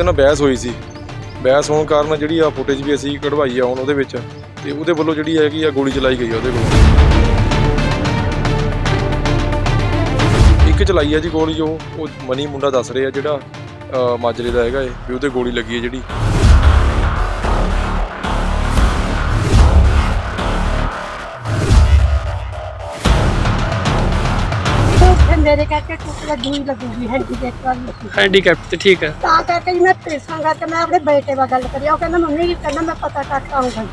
ਉਹਦੇ ਨਾਲ ਬਹਿਸ ਹੋਈ ਸੀ। ਬਹਿਸ ਹੋਣ ਕਾਰਨ ਜਿਹੜੀ ਆ ਫੁਟੇਜ ਵੀ ਅਸੀਂ ਕਢਵਾਈ ਆ ਹੁਣ ਉਹਦੇ ਵਿੱਚ, ਤੇ ਉਹਦੇ ਵੱਲੋਂ ਜਿਹੜੀ ਹੈਗੀ ਆ ਗੋਲੀ ਚਲਾਈ ਗਈ ਆ ਉਹਦੇ ਕੋਲ ਇੱਕ ਚਲਾਈ ਆ ਜੀ ਗੋਲੀ ਜੋ, ਉਹ ਮਨੀ ਮੁੰਡਾ ਦੱਸ ਰਿਹਾ ਜਿਹੜਾ ਮਾਜਰੇ ਦਾ ਹੈਗਾ ਏ ਵੀ ਉਹਦੇ ਗੋਲੀ ਲੱਗੀ ਹੈ ਜਿਹੜੀ। ਮੇਰੇ ਕਰਕੇ ਲੱਗੀ ਲੱਗੂਗੀ ਹੈਂਡੀਕੈਪ ਵਾਲੀ। ਹੈਂਡੀਕੈਪ ਤੇ ਠੀਕ ਹੈ ਤਾਂ ਕਰਕੇ ਜੀ ਮੈਂ ਪੇਸਾਂਗਾ ਤੇ ਮੈਂ ਆਪਣੇ ਬੇਟੇ ਨਾਲ ਗੱਲ ਕਰੀ। ਉਹ ਕਹਿੰਦਾ ਮੰਮੀ ਕਹਿੰਦਾ ਮੈਂ ਪਤਾ ਕਰਕੇ ਆਉਂਗਾ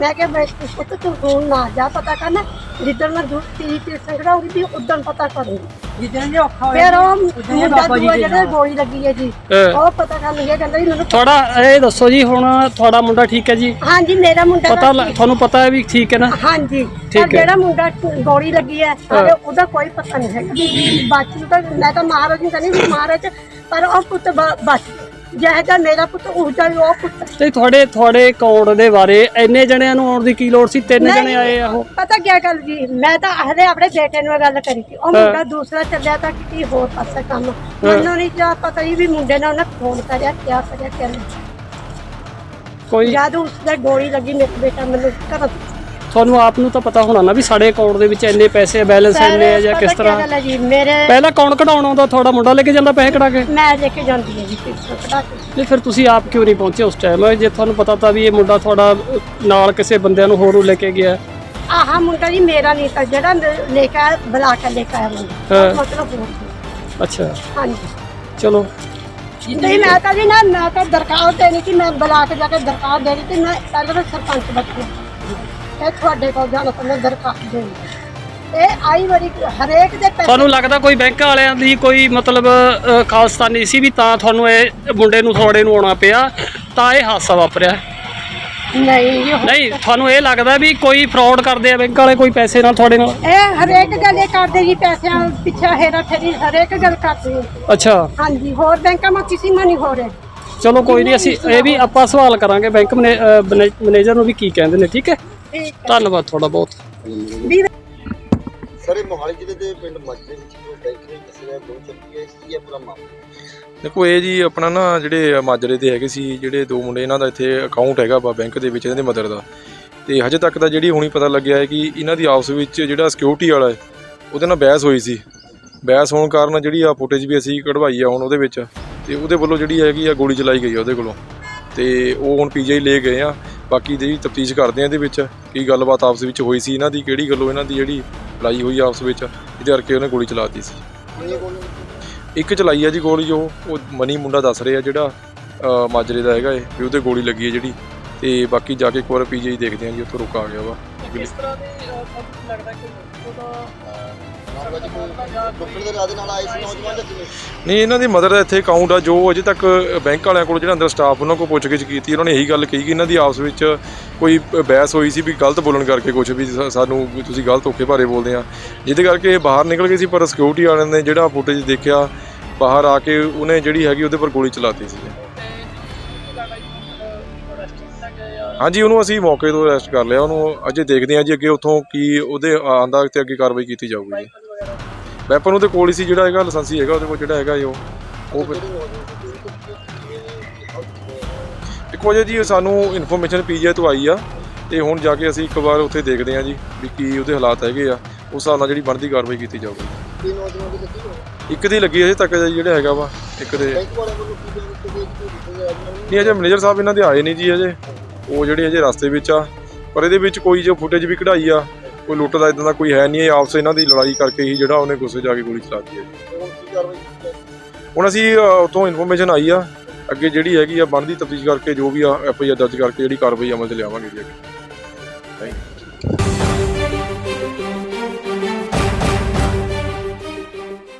ਮੈਂ ਕਿਹਾ ਬੇਟੇ ਪੁੱਤ ਤੂੰ ਨਾ ਜਾ ਪਤਾ ਕਰਨਾ। ਜਿੱਦਣ ਮੈਂ ਦੂਰ ਤੀ ਤੇ ਸੰਗੜਾਉਂਗੀ ਵੀ ਉਦੋਂ ਪਤਾ ਕਰੂੰਗੀ ਜਿੱਦਣ ਦੇ ਔਖਾ ਫਿਰ ਉਹ ਮੁੰਡਾ ਬਾਬਾ ਜੀ ਜਿਹੜਾ। ਗੋਲੀ ਲੱਗੀ ਹੈ ਜੀ ਉਹ ਪਤਾ ਕਰਨ ਲੱਗਿਆ ਕਹਿੰਦਾ ਜੀ ਮੈਨੂੰ ਤੁਹਾਡਾ ਇਹ ਦੱਸੋ ਜੀ ਹੁਣ ਤੁਹਾਡਾ ਮੁੰਡਾ ਠੀਕ ਹੈ ਜੀ? ਹਾਂਜੀ ਮੇਰਾ ਮੁੰਡਾ ਪਤਾ ਲ- ਤੁਹਾਨੂੰ ਪਤਾ ਹੈ ਵੀ ਠੀਕ ਹੈ ਨਾ? ਹਾਂਜੀ ਠੀਕ ਪਰ ਹੈ। ਜਿਹੜਾ ਮੁੰਡਾ ਗੋਲੀ ਲੱਗੀ ਹੈ ਸਾਡੇ ਉਹਦਾ ਕੋਈ ਪਤਾ ਨਹੀਂ ਹੈਗਾ ਬਾਕੀ ਨੂੰ ਤਾਂ ਮੈਂ ਤਾਂ ਮਹਾਰਾਜ ਨੂੰ ਕਹਿੰਦੀ ਮਹਾਰਾਜ ਪਰ ਉਹ ਪੁੱਤ ਬ- ਬਚ ਜਿਹੜਾ ਤਾਂ ਮੇਰਾ ਪੁੱਤ ਉਹ ਦਾ ਉਹ ਪੁੱਤ। ਤੇ ਤੁਹਾਡੇ ਤੁਹਾਡੇ ਅਕਾਊਂਟ ਦੇ ਬਾਰੇ ਇੰਨੇ ਜਣਿਆਂ ਨੂੰ ਆਉਣ ਦੀ ਕੀ ਲੋੜ ਸੀ? ਤਿੰਨ ਨਹੀਂ। ਜਣੇ ਆਏ ਆ ਉਹ। ਪਤਾ ਕੀ ਗੱਲ ਜੀ ਮੈਂ ਤਾਂ ਹਲੇ ਆਪਣੇ ਬੇਟੇ ਨੂੰ ਇਹ ਗੱਲ ਕਰੀ ਸੀ। ਉਹ ਮੁੰਡਾ ਦੂਸਰਾ ਚੱਲਿਆ ਤਾਂ ਕਿਤੇ ਹੋਰ ਪਾਸੇ ਕੰਮ। ਮੈਨੂੰ ਨਹੀਂ ਜਾ ਪਤਾ ਹੀ ਵੀ ਮੁੰਡੇ ਨੇ ਉਹਨੇ ਫੋਨ ਕਰਿਆ ਕਿਆ ਕਰਿਆ ਕਿਆ ਨਹੀਂ। ਕੋਈ ਜਦ ਉਸਦੇ ਗੋਲੀ ਲੱਗੀ ਮੇਰੇ ਬੇਟਾ ਮੈਨੂੰ ਘਰ ਤੁਹਾਨੂੰ ਆਪ ਨੂੰ ਤਾਂ ਪਤਾ ਹੋਣਾ ਨਾ ਵੀ ਸਾਡੇ ਅਕਾਊਂਟ ਦੇ ਵਿੱਚ ਇੰਨੇ ਪੈਸੇ ਬੈਲੈਂਸ ਇੰਨੇ ਆ ਜਾਂ ਕਿਸ ਤਰ੍ਹਾਂ। ਗੱਲ ਹੈ ਜੀ ਮੇਰੇ ਪਹਿਲਾਂ ਕੌਣ ਕਢਾਉਣ ਆਉਂਦਾ ਤੁਹਾਡਾ ਮੁੰਡਾ ਲੈ ਕੇ ਜਾਂਦਾ ਪੈਸੇ ਕਢਾ ਕੇ? ਮੈਂ ਲੈ ਕੇ ਜਾਂਦੀ ਹਾਂ ਜੀ ਪਿੱਛੋਂ ਕਢਾ ਕੇ। ਨਹੀਂ ਫਿਰ ਤੁਸੀਂ ਆਪ ਕਿਉਂ ਨਹੀਂ ਪਹੁੰਚੇ ਉਸ ਟਾਈਮ ਜੇ ਤੁਹਾਨੂੰ ਪਤਾ ਤਾਂ ਵੀ ਇਹ ਮੁੰਡਾ ਤੁਹਾਡਾ ਨਾਲ ਕਿਸੇ ਬੰਦਿਆਂ ਨੂੰ ਹੋਰ ਨੂੰ ਲੈ ਕੇ ਗਿਆ। ਆਹ ਮੁੰਡਾ ਜੀ ਮੇਰਾ ਨਹੀਂ ਤਾਂ ਜਿਹੜਾ ਲੈ ਕੇ ਬੁਲਾ ਕੇ ਲੈ ਕੇ ਆਇਆ ਮੁੰਡਾ। ਮਤਲਬ ਹੋਰ। ਅੱਛਾ। ਹਾਂਜੀ। ਚਲੋ। ਨਹੀਂ ਮੈਂ ਤਾਂ ਜੀ ਨਾ ਮੈਂ ਤਾਂ ਦਰਖਾਸਤ ਦੇਣੀ ਸੀ ਮੈਂ ਬੁਲਾ ਕੇ ਜਾ ਕੇ ਦਰਖਾਸਤ ਦੇਣੀ ਸੀ ਮੈਂ ਪਹਿਲਾਂ ਤਾਂ ਸਰਪੰਚ ਬੱਚੇ ਇਹ ਤੁਹਾਡੇ ਕੋਲ ਤਾਂ ਮੈਂ ਦਰਖਾਸਤ ਦੇਣੀ। ਇਹ ਆਈ ਵਾਰੀ ਹਰੇਕ ਦੇ ਪੈਸੇ ਤੁਹਾਨੂੰ ਲੱਗਦਾ ਕੋਈ ਬੈਂਕ ਵਾਲਿਆਂ ਦੀ ਕੋਈ ਮਤਲਬ ਅਹ, ਖਾਲਸਤਾਨੀ ਸੀ ਵੀ ਤਾਂ ਤੁਹਾਨੂੰ ਇਹ ਮੁੰਡੇ ਨੂੰ ਥੋੜੇ ਨੂੰ ਆਉਣਾ ਪਿਆ ਤਾਂ ਇਹ ਹਾਦਸਾ ਵਾਪਰਿਆ? ਨਹੀਂ ਜੀ, ਨਹੀਂ ਤੁਹਾਨੂੰ ਇਹ ਲੱਗਦਾ ਵੀ ਕੋਈ ਫਰਾਡ ਕਰਦੇ ਆ ਬੈਂਕ ਵਾਲੇ ਕੋਈ ਪੈਸੇ ਨਾਲ ਤੁਹਾਡੇ ਨਾਲ? ਇਹ ਹਰੇਕ ਗੱਲ ਇਹ ਕਰਦੇ ਜੀ ਪੈਸਿਆਂ ਪਿੱਛੇ ਹੇਰਾ ਫੇਰੀ ਹਰੇਕ ਗੱਲ ਕਰਦੇ ਅੱਛਾ। ਹਾਂਜੀ ਹੋਰ ਬੈਂਕਾਂ ਮਾ ਕਿਸੇ ਮਾ ਨਹੀਂ ਹੋ ਰਿਹਾ। ਚਲੋ ਕੋਈ ਨਹੀਂ ਅਸੀਂ ਇਹ ਵੀ ਆਪਾਂ ਸਵਾਲ ਕਰਾਂਗੇ ਬੈਂਕ ਮੈਨੇਜਰ ਨੂੰ ਵੀ ਕੀ ਕਹਿੰਦੇ ਨੇ ਠੀਕ ਹੈ? ਠੀਕ ਧੰਨਵਾਦ ਤੁਹਾਡਾ ਬਹੁਤ। ਵੀ ਸਰ ਇਹ ਮੋਹਾਲੀ ਜ਼ਿਲ੍ਹੇ ਦੇ ਪਿੰਡ ਮੱਝ ਦੇ ਵਿੱਚ ਜੋ ਬੈਂਕ ਨੇ ਦੱਸਿਆ ਦੋ ਚੱਕੀ ਹੈ ਕੀ ਹੈ ਪੂਰਾ ਮਾਮਲਾ? ਦੇਖੋ ਇਹ ਜੀ ਆਪਣਾ ਨਾ ਜਿਹੜੇ ਮਾਜਰੇ ਦੇ ਹੈਗੇ ਸੀ ਜਿਹੜੇ ਦੋ ਮੁੰਡੇ ਇਹਨਾਂ ਦਾ ਇੱਥੇ ਅਕਾਊਂਟ ਹੈਗਾ ਵਾ ਬੈਂਕ ਦੇ ਵਿੱਚ ਇਹਨਾਂ ਦੇ ਮਦਰ ਦਾ। ਤੇ ਹਜੇ ਤੱਕ ਤਾਂ ਜਿਹੜੀ ਹੁਣੀ ਪਤਾ ਲੱਗਿਆ ਹੈ ਕਿ ਇਹਨਾਂ ਦੀ ਆਪਸ ਵਿੱਚ ਜਿਹੜਾ ਸਿਕਿਉਰਿਟੀ ਵਾਲਾ ਹੈ ਉਹਦੇ ਨਾਲ ਬਹਿਸ ਹੋਈ ਸੀ। ਬਹਿਸ ਹੋਣ ਕਾਰਨ ਜਿਹੜੀ ਆ ਫੁਟੇਜ ਵੀ ਅਸੀਂ ਕਢਵਾਈ ਆ ਹੁਣ ਉਹਦੇ ਵਿੱਚ ਤੇ ਉਹਦੇ ਵੱਲੋਂ ਜਿਹੜੀ ਹੈਗੀ ਆ ਗੋਲੀ ਚਲਾਈ ਗਈ ਆ ਉਹਦੇ ਕੋਲੋਂ। ਤੇ ਉਹ ਹੁਣ ਪੀਜੀਆਈ ਲੈ ਗਏ ਆ। ਬਾਕੀ ਦੀ ਤਫਤੀਸ਼ ਕਰਦੇ ਆ ਇਹਦੇ ਵਿੱਚ ਕੀ ਗੱਲਬਾਤ ਆਪਸ ਵਿੱਚ ਹੋਈ ਸੀ ਇਹਨਾਂ ਦੀ ਕਿਹੜੀ ਗੱਲੋਂ ਇਹਨਾਂ ਦੀ ਜਿਹੜੀ ਲੜਾਈ ਹੋਈ ਆਪਸ ਵਿੱਚ ਇਹਦੇ ਕਰਕੇ ਉਹਨੇ ਗੋਲੀ ਚਲਾਤੀ ਸੀ। ਕਿੰਨੀ ਗੋਲੀ ਇੱਕ ਚਲਾਈ ਆ ਜੀ ਗੋਲੀ ਜੋ ਉਹ ਮਨੀ ਮੁੰਡਾ ਦੱਸ ਰਿਹਾ ਜਿਹੜਾ ਮਾਜਰੇ ਦਾ ਹੈਗਾ ਏ ਵੀ ਉਹਦੇ ਗੋਲੀ ਲੱਗੀ ਹੈ ਜਿਹੜੀ। ਤੇ ਬਾਕੀ ਜਾ ਕੇ ਇੱਕ ਵਾਰ ਪੀਜੀਆਈ ਦੇਖਦੇ ਆ ਜੀ ਉੱਥੋਂ ਰੁਕ ਆ ਗਿਆ ਵਾ। ਕਿਸ ਤਰ੍ਹਾਂ ਦੀ ਲੱਗਦਾ ਕਿ ਉਹਦਾ ਮਾਮਲਾ ਜੀ, ਕੋਈ ਦੇ ਇਰਾਦੇ ਨਾਲ ਆਏ ਸੀ ਨੌਜਵਾਨ ਜਾਂ ਕਿਵੇਂ? ਨਹੀਂ, ਇਹਨਾਂ ਦੀ ਮਦਰ ਦਾ ਇੱਥੇ ਅਕਾਊਂਟ ਆ, ਜੋ ਅਜੇ ਤੱਕ ਬੈਂਕ ਵਾਲਿਆਂ ਕੋਲ ਜਿਹੜਾ ਅੰਦਰ ਸਟਾਫ ਉਹਨਾਂ ਕੋਲ ਪੁੱਛਗਿੱਛ ਕੀਤੀ, ਉਹਨਾਂ ਨੇ ਇਹੀ ਗੱਲ ਕਹੀ ਕਿ ਇਹਨਾਂ ਦੀ ਆਪਸ ਵਿੱਚ ਕੋਈ ਬਹਿਸ ਹੋਈ ਸੀ ਵੀ ਗਲਤ ਬੋਲਣ ਕਰਕੇ ਕੁਝ ਵੀ ਸਾ- ਸਾਨੂੰ ਵੀ ਤੁਸੀਂ ਗਲਤ ਧੋਖੇ ਭਾਰੇ ਬੋਲਦੇ ਆ। ਜਿਹਦੇ ਕਰਕੇ ਇਹ ਬਾਹਰ ਨਿਕਲ ਗਏ ਸੀ, ਪਰ ਸਿਕਿਉਰਿਟੀ ਵਾਲਿਆਂ ਨੇ ਜਿਹੜਾ ਫੁਟੇਜ ਦੇਖਿਆ, ਬਾਹਰ ਆ ਕੇ ਉਹਨੇ ਜਿਹੜੀ ਹੈਗੀ ਉਹਦੇ ਪਰ ਗੋਲੀ ਚਲਾਤੀ ਸੀ। ਹਾਂਜੀ, ਉਹਨੂੰ ਅਸੀਂ ਮੌਕੇ ਤੋਂ ਅਰੈਸਟ ਕਰ ਲਿਆ, ਉਹਨੂੰ ਅਜੇ ਦੇਖਦੇ ਹਾਂ ਜੀ ਅੱਗੇ ਉੱਥੋਂ ਕੀ ਉਹਦੇ ਆਂਦਾ ਤੇ ਅੱਗੇ ਕਾਰਵਾਈ ਕੀਤੀ ਜਾਊਗੀ ਜੀ। ਵੈਪਨ ਉਹਦੇ ਕੋਲ ਹੀ ਸੀ, ਜਿਹੜਾ ਹੈਗਾ ਲਾਇਸੈਂਸੀ ਹੈਗਾ, ਉਹਦੇ ਕੋਲ ਜਿਹੜਾ ਹੈਗਾ ਜੀ ਉਹ। ਉਹ ਫਿਰ ਦੇਖੋ ਜੀ ਜੀ, ਸਾਨੂੰ ਇਨਫੋਰਮੇਸ਼ਨ ਪੀਜੀਆਈ ਤੋਂ ਆਈ ਆ, ਤੇ ਹੁਣ ਜਾ ਕੇ ਅਸੀਂ ਇੱਕ ਵਾਰ ਉੱਥੇ ਦੇਖਦੇ ਹਾਂ ਜੀ, ਵੀ ਕੀ ਉਹਦੇ ਹਾਲਾਤ ਹੈਗੇ ਆ। ਉਸ ਹਿਸਾਬ ਨਾਲ ਜਿਹੜੀ ਬਣਦੀ ਕਾਰਵਾਈ ਕੀਤੀ ਜਾਊਗੀ। ਕੀ ਨੌਜਵਾਨ ਦੀ ਲੱਗੀ ਹੋਈ ਇੱਕ ਦੀ ਲੱਗੀ ਅਜੇ ਤੱਕ ਜਿਹੜਾ ਹੈਗਾ ਵਾ, ਇੱਕ ਦੇ। ਬੈਂਕ ਵਾਲਿਆਂ ਵੱਲੋਂ ਕੀ ਬਿਆਨ ਦਿੱਤੇ ਦਿੱਤੇ ਗਏ ਨਹੀਂ, ਅਜੇ ਮੈਨੇਜਰ ਸਾਹਿਬ ਇਹਨਾਂ ਦੇ ਆਏ ਨਹੀਂ ਜੀ ਅਜੇ। ਉਹ ਜਿਹੜੇ ਅਜੇ ਰਸਤੇ ਵਿੱਚ ਆ, ਪਰ ਇਹਦੇ ਵਿੱਚ ਕੋਈ ਜੋ ਫੁਟੇਜ ਵੀ ਕਢਾਈ ਆ ਕੋਈ ਲੁੱਟ ਦਾ ਇਦਾਂ ਦਾ ਕੋਈ ਹੈ ਨਹੀਂ ਇਹ ਆਪਸ ਇਹਨਾਂ ਦੀ ਲੜਾਈ ਕਰਕੇ ਹੀ ਜਿਹੜਾ ਉਹਨੇ ਗੁੱਸੇ ਜਾ ਕੇ ਗੋਲੀ ਚਲਾਤੀ ਹੈ ਹੁਣ ਕੀ ਕਾਰਵਾਈ ਕੀਤੀ ਹੈ ਹੁਣ ਅਸੀਂ ਅ, ਉੱਥੋਂ ਇਨਫੋਰਮੇਸ਼ਨ ਆਈ ਆ ਅੱਗੇ ਜਿਹੜੀ ਹੈਗੀ ਆ ਬਣਦੀ ਤਫਤੀਸ਼ ਕਰਕੇ ਜੋ ਵੀ ਆ ਐਫ ਆਈ ਆਰ ਦਰਜ ਕਰਕੇ ਜਿਹੜੀ ਕਾਰਵਾਈ ਅਮਲ 'ਚ ਲਿਆਵਾਂਗੇ ਜੀ ਅੱਗੇ। Thank you